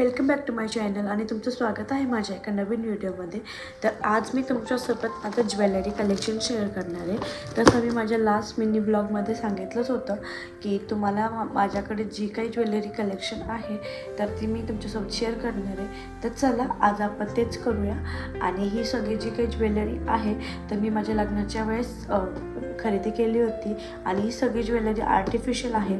Welcome back to my channel आणि तुमचं स्वागत आहे माझ्या एका नवीन व्हिडिओमध्ये. तर आज मी तुमच्यासोबत आता ज्वेलरी कलेक्शन शेअर करणार आहे. तसं मी माझ्या लास्ट मिनी ब्लॉगमध्ये सांगितलंच होतं की तुम्हाला माझ्याकडे जी काही ज्वेलरी कलेक्शन आहे तर ती मी तुमच्यासोबत शेअर करणार आहे. तर चला आज आपण तेच करूया. आणि ही सगळी जी काही ज्वेलरी आहे तर मी माझ्या लग्नाच्या वेळेस खरेदी केली होती. आणि ही सगळी ज्वेलरी आर्टिफिशियल आहे.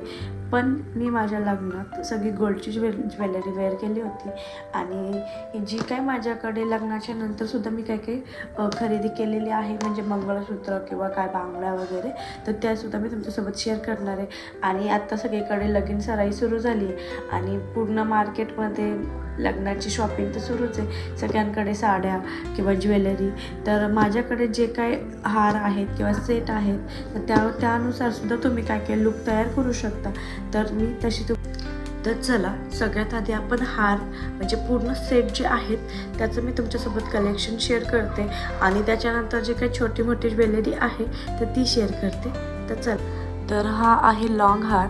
पण मी माझ्या लग्नात सगळी गोल्डची ज्वेल ज्वेलरी वेअर केली होती. आणि जी काय माझ्याकडे लग्नाच्या नंतर सुद्धा मी काय काही खरेदी केलेली आहे म्हणजे मंगळसूत्र किंवा काय बांगड्या वगैरे तर त्यासुद्धा मी तुमच्यासोबत शेअर करणार आहे. आणि आत्ता सगळीकडे लगीन सराई सुरू झाली आहे. आणि पूर्ण मार्केटमध्ये लग्नाची शॉपिंग तर सुरूच आहे. सगळ्यांकडे साड्या किंवा ज्वेलरी. तर माझ्याकडे जे काय हार आहेत किंवा सेट आहेत तर त्या त्यानुसार सुद्धा तुम्ही काय काय लुक तयार करू शकता. तर मी तशी तू तर चला सगळ्यात आधी आपण हार म्हणजे पूर्ण सेट जे आहेत त्याचं मी तुमच्यासोबत कलेक्शन शेअर करते. आणि त्याच्यानंतर जे काही छोटी मोठी ज्वेलरी आहे तर ती शेअर करते. तर चल. तर हा आहे लॉंग हार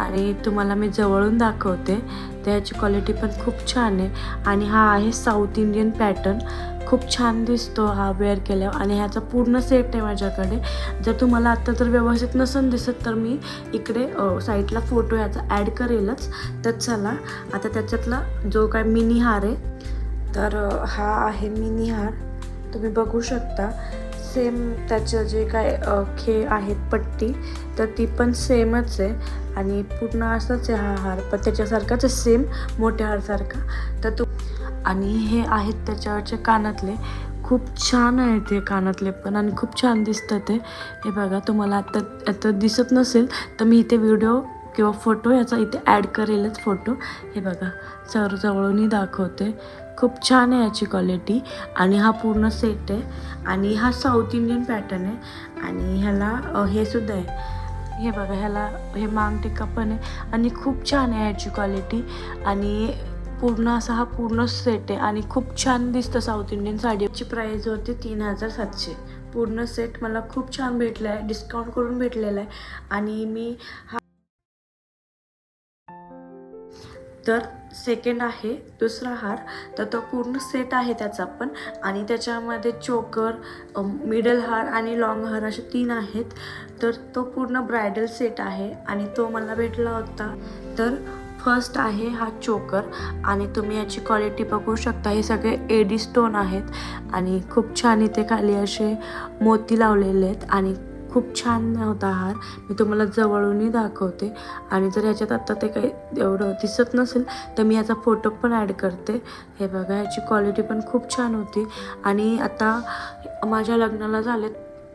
आणि तुम्हाला मी जवळून दाखवते. त्याची क्वालिटी पण खूप छान आहे. आणि हा आहे साऊथ इंडियन पॅटर्न खूप छान दिसतो हा वेअर केल्यावर आणि ह्याचा पूर्ण सेट आहे माझ्याकडे. जर तुम्हाला आत्ता जर व्यवस्थित नसेल दिसत तर मी इकडे साईडला फोटो याचा ॲड करेलच. तर चला आता त्याच्यातला जो काय मिनी हार आहे तर हा आहे मिनी हार तुम्ही बघू शकता. सेम त्याचं जे काय खेळ खे आहेत पट्टी तर ती पण सेमच आहे. आणि पूर्ण असंच आहे हा हार पण त्याच्यासारखाच आहे सेम मोठ्या हारसारखा. तर तो आणि हे आहेत त्याच्यावरचे कानातले. खूप छान आहे ते कानातले पण आणि खूप छान दिसतं ते हे बघा तुम्हाला आता आता दिसत नसेल तर मी इथे व्हिडिओ किंवा फोटो याचा इथे ॲड करेलच फोटो हे बघा जवळ जवळूनही दाखवते. खूप छान आहे याची क्वालिटी आणि हा पूर्ण सेट आहे. आणि हा साऊथ इंडियन पॅटर्न आहे. आणि ह्याला हे सुद्धा आहे. हे बघा ह्याला हे मांग टिक्का पण आहे. आणि खूप छान आहे ह्याची क्वालिटी आणि पूर्ण असा हा पूर्ण सेट आहे. आणि खूप छान दिसतं साऊथ इंडियन साडीची प्राईज होती तीन हजार सातशे. पूर्ण सेट मला खूप छान भेटला आहे डिस्काउंट करून भेटलेला आहे. आणि मी हा तर सेकंड आहे दुसरा हार. तर तो पूर्ण सेट आहे त्याचा पण. आणि त्याच्यामध्ये चोकर मिडल हार आणि लॉंग हार असे तीन आहेत. तर तो पूर्ण ब्रायडल सेट आहे आणि तो मला भेटला होता. तर फर्स्ट आहे हा चोकर आणि तुम्ही याची क्वालिटी बघू शकता. हे सगळे एडी स्टोन आहेत आणि खूप छान इथे खाली असे मोती लावलेले आहेत आणि खूप छान होता हार मी तुम्हाला जवळूनही दाखवते. आणि जर ह्याच्यात आत्ता ते काही एवढं दिसत नसेल तर मी ह्याचा फोटो पण ॲड करते. हे बघा ह्याची क्वालिटी पण खूप छान होती. आणि आता माझ्या लग्नाला झाले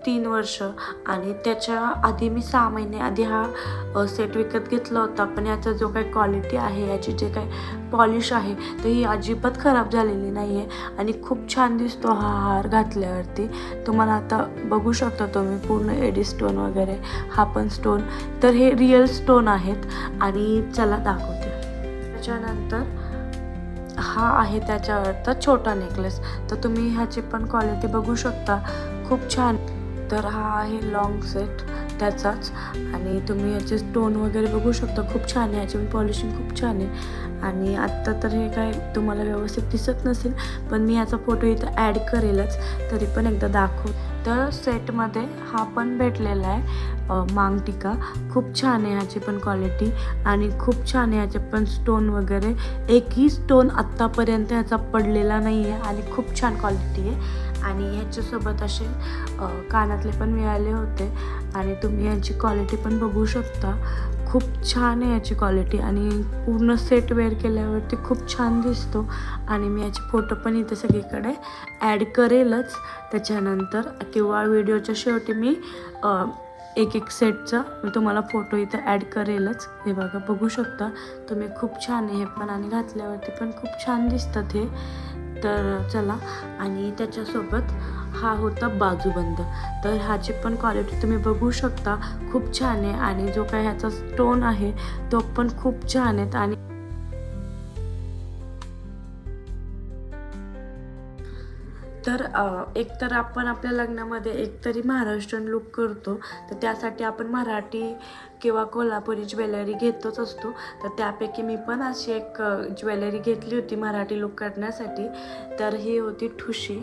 तीन वर्ष. आणि त्याच्या आधी मी सहा महिने आधी हा सेट विकत घेतला होता. पण याचा जो काही क्वालिटी आहे याची जे काही पॉलिश आहे तर ही अजिबात खराब झालेली नाही आहे आणि खूप छान दिसतो हा हार घातल्यावरती. तुम्हाला आता बघू शकता तुम्ही पूर्ण एडी स्टोन वगैरे. हा पण स्टोन तर हे रिअल स्टोन आहेत. आणि चला दाखवते. त्याच्यानंतर हा आहे त्याच्यावरचा छोटा नेकलेस तर तुम्ही ह्याची पण क्वालिटी बघू शकता. खूप छान. तर हा आहे लॉंग सेट त्याचाच. आणि तुम्ही याचे स्टोन वगैरे बघू शकता खूप छान आहे याची पण पॉलिशिंग खूप छान आहे. आणि आत्ता तर हे काय तुम्हाला व्यवस्थित दिसत नसेल पण मी याचा फोटो इथं ॲड करेलच तरी पण एकदा दाखव. तर सेटमध्ये हा पण भेटलेला आहे मांग टिका खूप छान आहे ह्याची पण क्वालिटी आणि खूप छान आहे ह्याचे पण स्टोन वगैरे. एकही स्टोन आत्तापर्यंत ह्याचा पडलेला नाही आहे आणि खूप छान क्वालिटी आहे. आणि ह्याच्यासोबत असे कानातले पण मिळाले होते. आणि तुम्ही यांची क्वालिटी पण बघू शकता. खूप छान आहे याची क्वालिटी आणि पूर्ण सेट वेअर केल्यावरती खूप छान दिसतो. आणि मी याचे फोटो पण इथे सगळीकडे ॲड करेलच. त्याच्यानंतर किंवा व्हिडिओच्या शेवटी मी एक एक सेटचा मी तुम्हाला फोटो इथं ॲड करेलच. हे बघा बघू शकता. तुम्ही खूप छान आहे हे पण. आणि घातल्यावरती पण खूप छान दिसतात हे. तर चला. आणि त्याच्यासोबत हा होता बाजूबंद. तर ह्याची पण क्वालिटी तुम्ही बघू शकता. खूप छान आहे. आणि जो काय ह्याचा स्टोन आहे तो पण खूप छान आहेत आणि एकतर आपण आपल्या लग्नामध्ये एकतरी महाराष्ट्रीयन लुक करतो तर त्यासाठी आपण मराठी किंवा कोल्हापुरी ज्वेलरी घेतोच असतो. तर त्यापैकी मी पण अशी एक ज्वेलरी घेतली होती मराठी लुक करण्यासाठी. तर ही होती ठुशी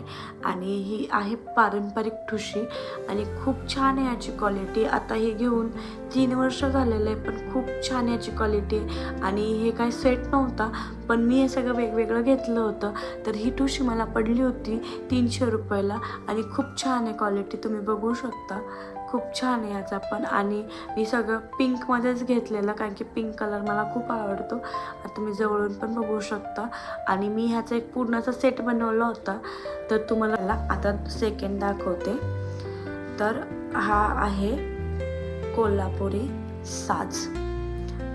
आणि ही आहे पारंपरिक ठुशी आणि खूप छान आहे याची क्वालिटी आता हे घेऊन तीन वर्ष झालेलं आहे पण खूप छान याची क्वालिटी आणि हे काय सेट नव्हता पण मी हे सगळं वेगवेगळं घेतलं होतं. तर ही ठुशी मला पडली होती तीनशे रुपयाला आणि खूप छान आहे क्वालिटी तुम्ही बघू शकता. खूप छान आहे याचा पण. आणि मी सगळं पिंकमध्येच घेतलेलं कारण की पिंक कलर मला खूप आवडतो. तुम्ही जवळून पण बघू शकता. आणि मी ह्याचा एक पूर्णचा सेट बनवला होता. तर तुम्हाला आता सेकंड दाखवते. तर हा आहे कोल्हापुरी साज.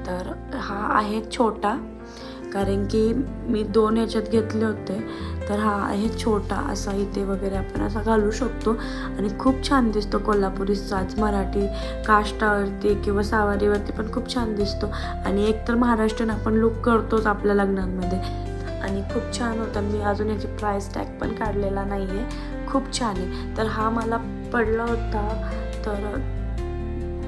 तर हा आहे छोटा. कारण की मी दोन ह्याच्यात घेतले होते. तर हा आहे छोटा असा इथे वगैरे आपण असा घालू शकतो. आणि खूप छान दिसतो कोल्हापुरी साज मराठी काष्टावरती किंवा सावारीवरती पण खूप छान दिसतो. आणि एक तर महाराष्ट्रीयन आपण लुक करतोच आपल्या लग्नांमध्ये. आणि खूप छान होता. मी अजून याची प्राईस टॅग पण काढलेला नाही आहे खूप छान आहे. तर हा मला पडला होता. तर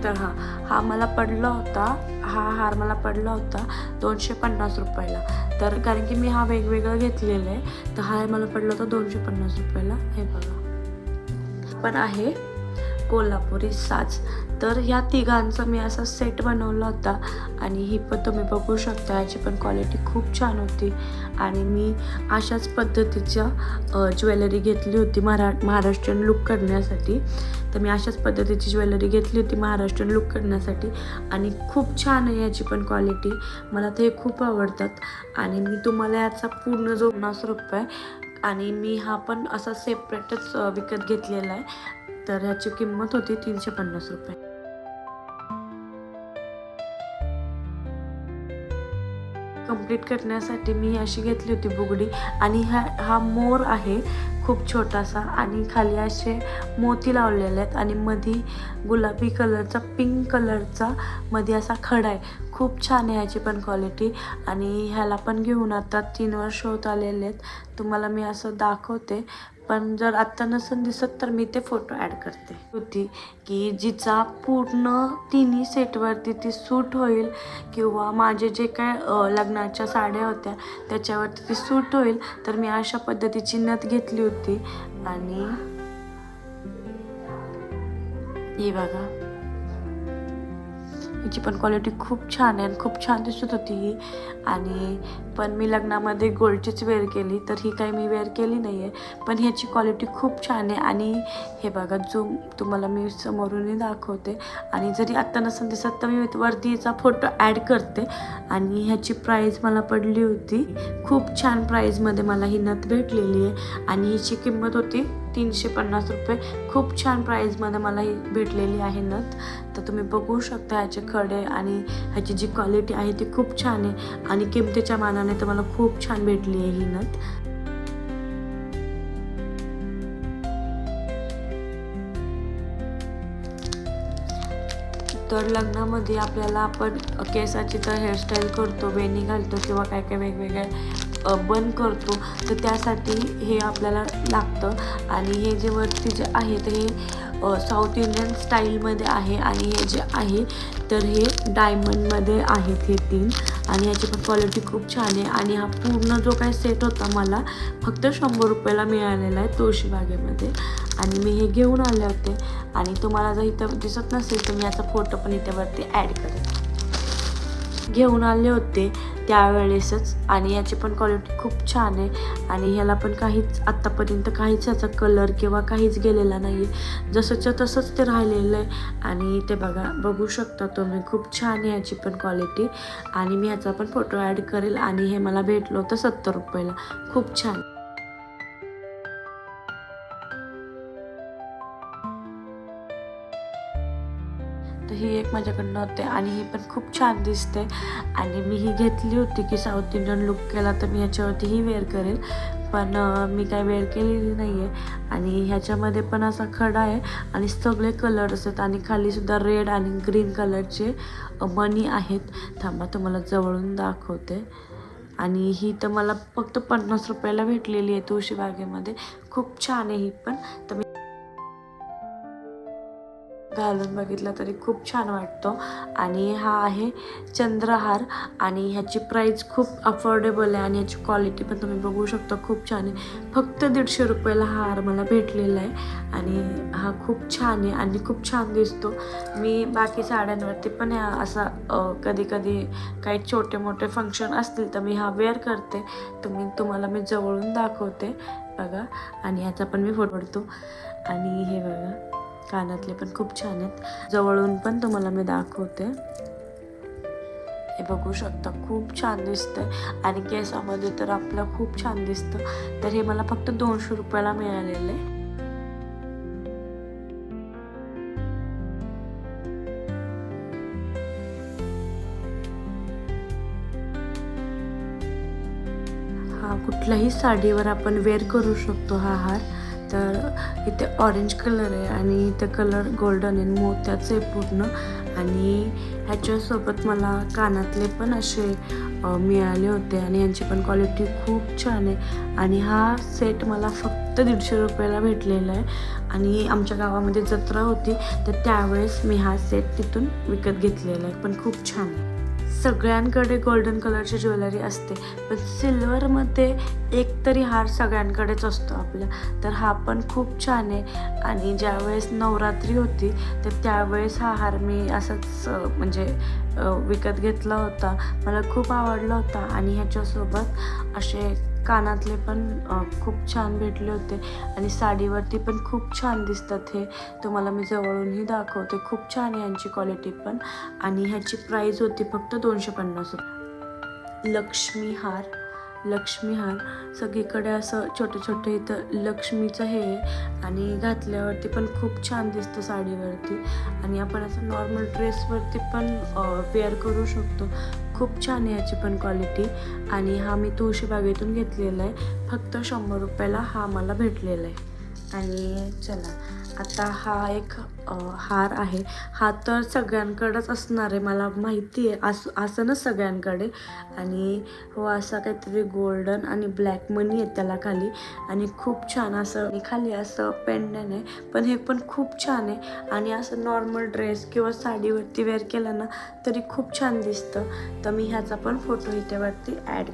तर हा हा मला पडला होता हा हार मला पडला होता दोनशे पन्नास रुपयाला. तर कारण की मी हा वेगवेगळा घेतलेला आहे तर हा मला पडला होता दोनशे पन्नास रुपयाला. हे बघा. पण आहे कोल्हापुरी साज. तर ह्या तिघांचा मी असा सेट बनवला होता. आणि ही पण तुम्ही बघू शकता याची पण क्वालिटी खूप छान होती. आणि मी अशाच पद्धतीच्या ज्वेलरी घेतली होती मरा महाराष्ट्रीयन लुक करण्यासाठी. तर मी अशाच पद्धतीची ज्वेलरी घेतली होती महाराष्ट्रीयन लुक करण्यासाठी. आणि खूप छान आहे याची पण क्वालिटी मला ते खूप आवडतात. आणि मी तुम्हाला याचा पूर्ण जो पन्नास रुपये आणि मी हा पण असा सेपरेटच विकत घेतलेला आहे. तर ह्याची किंमत होती तीनशे पन्नास रुपये. कंप्लीट करण्यासाठी मी अशी घेतली होती बुगडी. आणि ह्या हा मोर आहे खूप छोटासा आणि खाली असे मोती लावलेले आहेत आणि मधी गुलाबी कलरचा पिंक कलरचा मध्ये असा खडा आहे. खूप छान आहे ह्याची पण क्वालिटी आणि ह्याला पण घेऊन आता तीन वर्ष होत आलेले आहेत. तुम्हाला मी असं दाखवते. पण जर आत्ता नसेल दिसत तर मी ते फोटो ॲड करते. होती की जिचा पूर्ण तिन्ही सेटवरती ती सूट होईल किंवा माझे जे काय लग्नाच्या साड्या होत्या त्याच्यावरती ती सूट होईल तर मी अशा पद्धतीची नथ घेतली होती. आणि ही बघा. हिची पण क्वालिटी खूप छान आहे आणि खूप छान दिसत होती ही. आणि पण मी लग्नामध्ये गोल्डचीच वेअर केली तर ही काही मी वेअर केली नाही आहे पण ह्याची क्वालिटी खूप छान आहे आणि हे बघा जो तुम्हाला मी समोरूनही दाखवते. आणि जरी आत्ता नसेल दिसत तर मी वरती फोटो ॲड करते. आणि ह्याची प्राईज मला पडली होती. खूप छान प्राईजमध्ये मला ही नथ भेटलेली आहे. आणि हिची किंमत होती तीनशे पन्नास रुपये. खूप छान प्राईजमध्ये मला ही भेटलेली आहे नथ. तर तुम्ही बघू शकता ह्याचे खडे आणि ह्याची जी क्वालिटी आहे ती खूप छान आहे. आणि किमतीच्या मानाने तर मला खूप छान भेटली आहे ही नथ. तर लग्नामध्ये आपल्याला आपण केसाची तर हेअरस्टाईल करतो वेणी घालतो किंवा काय काय वेगवेगळे बंद बन करतो. तर त्यासाठी हे आपल्याला लागतं. आणि हे जे वरती जे आहे तर हे साऊथ इंडियन स्टाईलमध्ये आहे आणि हे जे आहे तर हे डायमंडमध्ये आहेत हे तीन. आणि याची पण क्वालिटी खूप छान आहे. आणि हा पूर्ण जो काही सेट होता मला फक्त शंभर रुपयाला मिळालेला आहे तुळशीबागेमध्ये आणि मी हे घेऊन आले होते. आणि तुम्हाला जर इथं दिसत नसेल तर मी याचा फोटो पण इथे वरती ॲड करेन. घेऊन आले होते त्यावेळेसच. आणि याची पण क्वालिटी खूप छान आहे. आणि ह्याला पण काहीच आत्तापर्यंत काहीच याचा कलर किंवा काहीच गेलेला नाही आहे जसंच्या तसंच ते राहिलेलं आहे. आणि ते बघा बघू शकता तुम्ही खूप छान आहे याची पण क्वालिटी आणि मी ह्याचा पण फोटो ॲड करेल. आणि हे मला भेटलं होतं सत्तर रुपयाला. खूप छान. ही एक माझ्याकडनं होते आणि ही पण खूप छान दिसते. आणि मी ही घेतली होती की साऊथ इंडियन लुक केला तर मी ह्याच्यावरती ही वेअर करेल. पण मी काय वेअर केलेली नाही आहे आणि ह्याच्यामध्ये पण असा खडा आहे आणि सगळे कलर्स आहेत आणि खालीसुद्धा रेड आणि ग्रीन कलरचे मनी आहेत. थांबा तुम्हाला जवळून दाखवते. आणि ही तर मला फक्त पन्नास रुपयाला भेटलेली आहे तुळशी बागेमध्ये. खूप छान आहे ही पण. तर मी घालून बघितला तरी खूप छान वाटतो. आणि हा आहे चंद्रहार आणि ह्याची प्राईस खूप अफोर्डेबल आहे आणि ह्याची क्वालिटी पण तुम्ही बघू शकता खूप छान आहे. फक्त दीडशे रुपयाला हा हार मला भेटलेला आहे आणि हा खूप छान आहे आणि खूप छान दिसतो. मी बाकी साड्यांवरती पण असा कधी कधी काही छोटे मोठे फंक्शन असतील तर मी हा वेअर करते. तुम्ही तुम्हाला मी जवळून दाखवते बघा. आणि ह्याचा पण मी फोटो आणि हे बघा. कानातले पण खूप छान आहेत. जवळून पण तुम्हाला मी दाखवते. हे बघू शकता खूप छान दिसतंय. आणि केसामध्ये तर आपलं खूप छान दिसतं. तर हे मला फक्त दोनशे रुपयाला मिळालेलं आहे. हा कुठल्याही साडीवर आपण वेअर करू शकतो हा हार. तर इथे ऑरेंज कलर आहे आणि इथे कलर गोल्डन आहे. मोत्याचं आहे पूर्ण. आणि ह्याच्यासोबत मला कानातले पण असे मिळाले होते आणि यांची पण क्वालिटी खूप छान आहे. आणि हा सेट मला फक्त दीडशे रुपयाला भेटलेला आहे. आणि आमच्या गावामध्ये जत्रा होती तर त्यावेळेस मी हा सेट तिथून विकत घेतलेला आहे. पण खूप छान आहे. सगळ्यांकडे गोल्डन कलरची ज्वेलरी असते. पण सिल्वरमध्ये एक तरी हार सगळ्यांकडेच असतो आपल्या तर हा पण खूप छान आहे. आणि ज्यावेळेस नवरात्री होती तर त्यावेळेस हा हार मी असंच म्हणजे विकत घेतला होता. मला खूप आवडला होता. आणि ह्याच्यासोबत असे कानातले पण खूप छान भेटले होते. आणि साडीवरती पण खूप छान दिसतात हे. तुम्हाला मी जवळूनही दाखवते. खूप छान आहे यांची क्वालिटी पण. आणि ह्याची प्राईज होती फक्त दोनशे पन्नास रुपये. लक्ष्मी हार. लक्ष्मी हार. सगळीकडे असं छोटे छोटे इथं लक्ष्मीचं हे आणि घातल्यावरती पण खूप छान दिसतं साडीवरती. आणि आपण असं नॉर्मल ड्रेसवरती पण वेअर करू शकतो. खूप छान आहे याची पण क्वालिटी आणि हा मी तुळशीबागेतून घेतलेला आहे. फक्त शंभर रुपयाला हा मला भेटलेला आहे. आणि चला आता हा एक हार आहे. हा तर सगळ्यांकडंच असणार आहे मला माहिती आहे. असं असं ना सगळ्यांकडे. आणि हो असा काहीतरी गोल्डन आणि ब्लॅक मनी आहे त्याला खाली. आणि खूप छान असं खाली असं पेंडन आहे. पण हे पण खूप छान आहे. आणि असं नॉर्मल ड्रेस किंवा साडीवरती वेअर केलं ना तरी खूप छान दिसतं. तर मी ह्याचा पण फोटो इथेवरती ॲड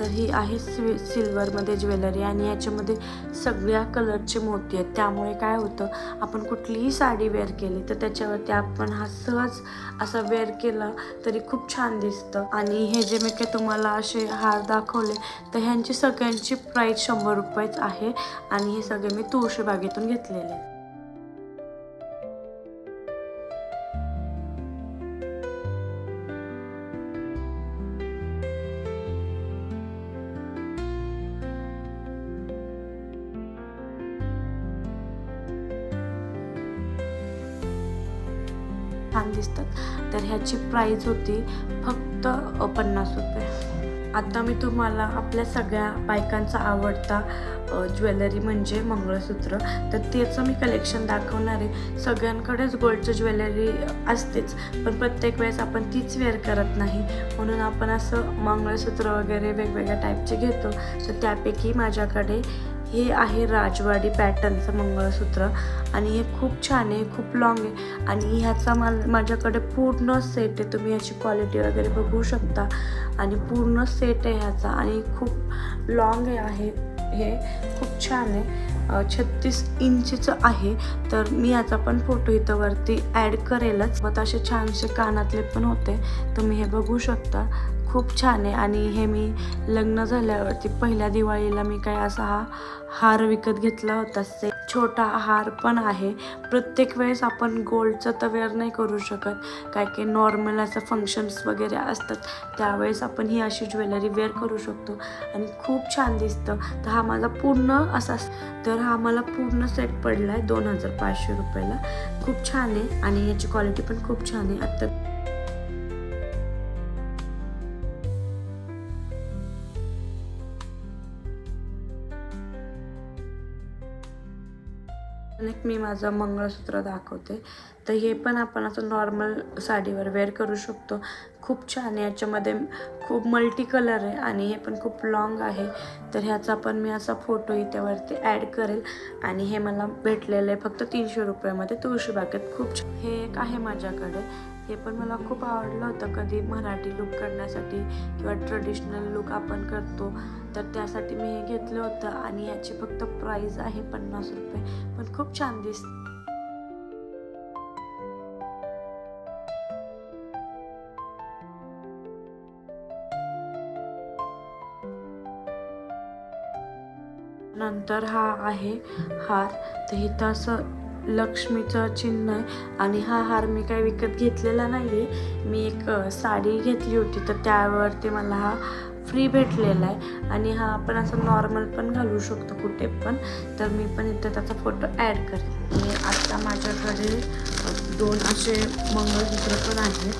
तर ही आहे सि सिल्वरमध्ये ज्वेलरी आणि याच्यामध्ये सगळ्या कलरचे मोती आहेत. त्यामुळे काय होतं आपण कुठलीही साडी वेअर केली तर त्याच्यावरती आपण हा सहज असा वेअर केला तरी खूप छान दिसतं. आणि हे जे मी काही तुम्हाला असे हार दाखवले तर ह्यांची सगळ्यांची प्राईस शंभर रुपयेच आहे. आणि हे सगळे मी तुळशीबागेतून घेतलेले आहेत. छान दिसतात. तर ह्याची प्राईज होती फक्त पन्नास रुपये. आता मी तुम्हाला आपल्या सगळ्या बायकांचा आवडता ज्वेलरी म्हणजे मंगळसूत्र. तर त्याचं मी कलेक्शन दाखवणार आहे. सगळ्यांकडेच गोल्डचं ज्वेलरी असतेच पण प्रत्येक वेळेस आपण तीच वेअर करत नाही. म्हणून आपण असं मंगळसूत्र वगैरे वेगवेगळ्या टाईपचे घेतो. तर त्यापैकी माझ्याकडे हे आहे राजवाडी पॅटर्नचं मंगळसूत्र. आणि हे खूप छान आहे खूप लॉंग आहे. आणि ह्याचा माल माझ्याकडे पूर्ण सेट आहे. तुम्ही ह्याची क्वालिटी वगैरे बघू शकता. आणि पूर्ण सेट आहे ह्याचा. आणि खूप लॉंग आहे हे खूप छान आहे. छत्तीस इंचचं आहे. तर मी याचा पण फोटो इथं वरती ॲड करेलच. मग असे छानसे कानातले पण होते. तुम्ही हे बघू शकता. खूप छान आहे. आणि हे मी लग्न झाल्यावरती पहिल्या दिवाळीला मी काय असा हा हार विकत घेतला होता. से छोटा हार पण आहे. प्रत्येक वेळेस आपण गोल्डचं तर वेअर नाही करू शकत. काय काही नॉर्मल असं फंक्शन्स वगैरे असतात. त्यावेळेस आपण ही अशी ज्वेलरी वेअर करू शकतो. आणि खूप छान दिसतं. तर हा माझा पूर्ण असा तर हा मला पूर्ण सेट पडला आहे दोन हजार पाचशे रुपयाला. खूप छान आहे. आणि याची क्वालिटी पण खूप छान आहे. आत्ता एक मी माझं मंगळसूत्र दाखवते. तर हे पण आपण असं नॉर्मल साडीवर वेअर करू शकतो. खूप छान आहे. याच्यामध्ये खूप मल्टी कलर आहे आणि हे पण खूप लॉंग आहे. तर ह्याचा पण मी असा फोटो इथेवरती ॲड करेल. आणि हे मला भेटलेलं आहे फक्त तीनशे रुपयामध्ये. तुळशीबागेत खूप छान हे एक आहे माझ्याकडे. हे पण मला खूप आवडलं होतं कधी मराठी लुक करण्यासाठी किंवा ट्रेडिशनल लुक आपण करतो. तर त्यासाठी मी हे घेतलं होतं आणि याची फक्त प्राईज आहे पन्नास रुपये. पण खूप छान दिसते नंतर हा आहे हार. तर इथं असं लक्ष्मीचं चिन्ह आहे. आणि हा हार मी काय विकत घेतलेला नाही आहे मी एक साडी घेतली होती. तर त्यावरती मला हा फ्री भेटलेला आहे. आणि हा आपण असं नॉर्मल पण घालू शकतो कुठे पण. तर मी पण इथं त्याचा फोटो ॲड करेन. आणि आत्ता माझ्याकडे दोन असे मंगळसूत्र पण आहेत.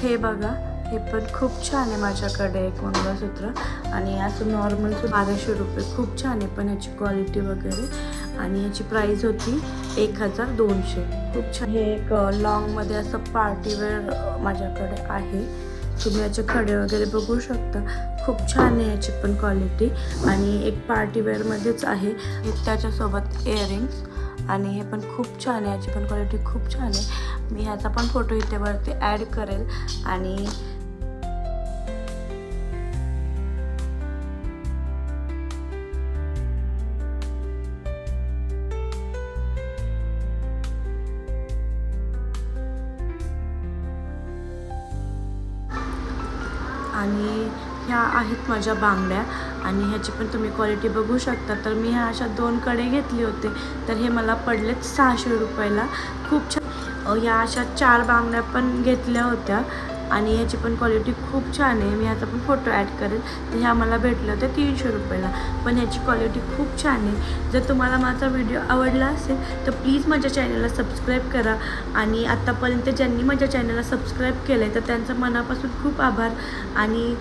हे बघा. हे पण खूप छान आहे माझ्याकडे एक मंगळसूत्र. आणि असं नॉर्मल बाराशे रुपये. खूप छान आहे पण ह्याची क्वालिटी वगैरे. आणि याची प्राईस होती एक हजार दोनशे. खूप छान. हे एक लॉंगमध्ये असं पार्टीवेअर माझ्याकडे आहे. तुम्ही याचे खडे वगैरे बघू शकता. खूप छान आहे याची पण क्वालिटी आणि एक पार्टीवेअरमध्येच आहे. त्याच्यासोबत इयरिंग्स आणि हे पण खूप छान आहे. याची पण क्वालिटी खूप छान आहे. मी ह्याचा पण फोटो इथे वरती ॲड करेल. आणि आणि ह्या आहेत माझ्या बांगड्या. आणि ह्याची पण तुम्ही क्वालिटी बघू शकता. तर मी ह्या अशा दोन कडे घेतले होते. तर हे मला पडलेत सहाशे रुपयाला. खूप छान. या ह्या अशा चार बांगड्या पण घेतल्या होत्या. आणि ह्याची पण क्वालिटी खूप छान आहे. मी आता पण फोटो ॲड करेल. तर ह्या मला भेटलं होतं तीनशे रुपयाला. पण ह्याची क्वालिटी खूप छान आहे. जर तुम्हाला माझा व्हिडिओ आवडला असेल तर प्लीज माझ्या चॅनलला सबस्क्राईब करा. आणि आत्तापर्यंत ज्यांनी माझ्या चॅनलला सबस्क्राईब केलं आहे तर त्यांचं मनापासून खूप आभार. आणि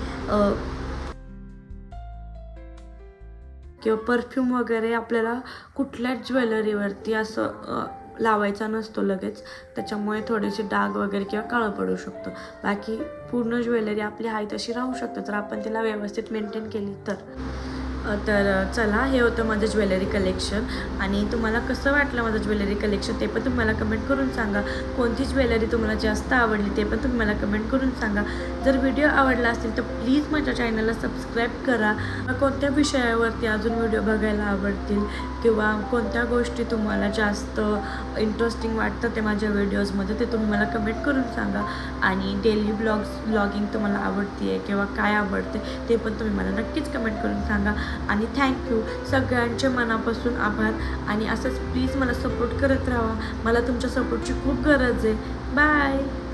किंवा परफ्यूम वगैरे आपल्याला कुठल्याच ज्वेलरीवरती असं लावायचा नसतो लगेच. त्याच्यामुळे थोडेसे डाग वगैरे किंवा काळं पडू शकतो. बाकी पूर्ण ज्वेलरी आपली आहे तशी राहू शकते. तर आपण तिला व्यवस्थित मेंटेन केली तर. तर चला हे होतं माझं ज्वेलरी कलेक्शन. आणि तुम्हाला कसं वाटलं माझं ज्वेलरी कलेक्शन ते पण तुम्ही मला कमेंट करून सांगा. कोणती ज्वेलरी तुम्हाला जास्त आवडली ते पण तुम्ही मला कमेंट करून सांगा. जर व्हिडिओ आवडला असेल तर प्लीज माझ्या चॅनलला सबस्क्राईब करा. कोणत्या विषयावरती अजून व्हिडिओ बघायला आवडतील किंवा कोणत्या गोष्टी तुम्हाला जास्त इंटरेस्टिंग वाटतं ते माझ्या व्हिडिओजमध्ये ते तुम्ही मला कमेंट करून सांगा. आणि डेली ब्लॉग्स ब्लॉगिंग तुम्हाला आवडते आहे किंवा काय आवडते ते पण तुम्ही मला नक्कीच कमेंट करून सांगा. आणि थँक्यू सगळ्यांच्या मनापासून आभार. आणि असंच प्लीज मला सपोर्ट करत राहा. मला तुमच्या सपोर्टची खूप गरज आहे. बाय